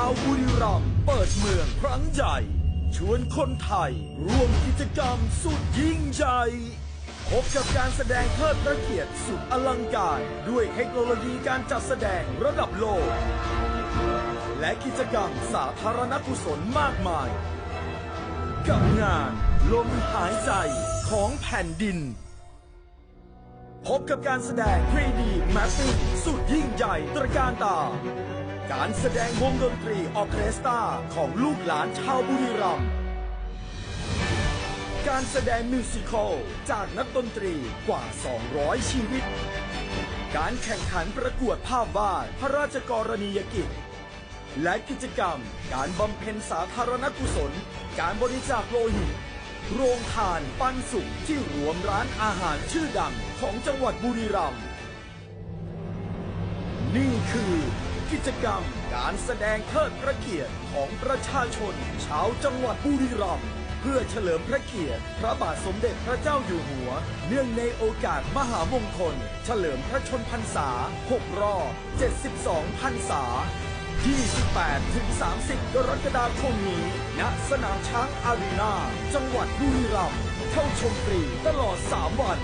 าวบุรีรัมย์เปิดเมืองครั้งใหญ่ ชวนคนไทย ร่วมกิจกรรมสุดยิ่งใหญ่พบกับการแสดงเทิดพระเกียรติสุดอลังการ ด้วยเทคโนโลยีการจัดแสดงระดับโลก และกิจกรรมสาธารณกุศลมากมาย กับงานลมหายใจของแผ่นดิน พบกับการแสดง 3D Mapping สุดยิ่งใหญ่ตระการตา การแสดงวงดนตรีออเคสตราของลูกหลานชาวบุรีรัมย์การแสดงมิวสิควลจากนักดนตรีกว่า 200 ชีวิต การแข่งขันประกวดภาพวาดพระราชกรณียกิจ และกิจกรรม การบำเพ็ญสาธารณกุศล การบริจาคโลหิต โรงทานปันสุขที่รวมร้านอาหารชื่อดังของจังหวัดบุรีรัมย์นี่คือ กิจกรรมการแสดงเทิดพระเกียรติของประชาชน ชาวจังหวัดบุรีรัมย์เพื่อเฉลิมพระเกียรติ พระบาทสมเด็จพระเจ้าอยู่หัว เนื่องในโอกาสมหามงคล เฉลิมพระชนพรรษา 6 รอบ 72 พรรษา 28 ถึง 30 กรกฎาคมนี้ ณ สนามช้างอารีนา จังหวัดบุรีรัมย์ เข้าชมฟรีตลอด 3 วัน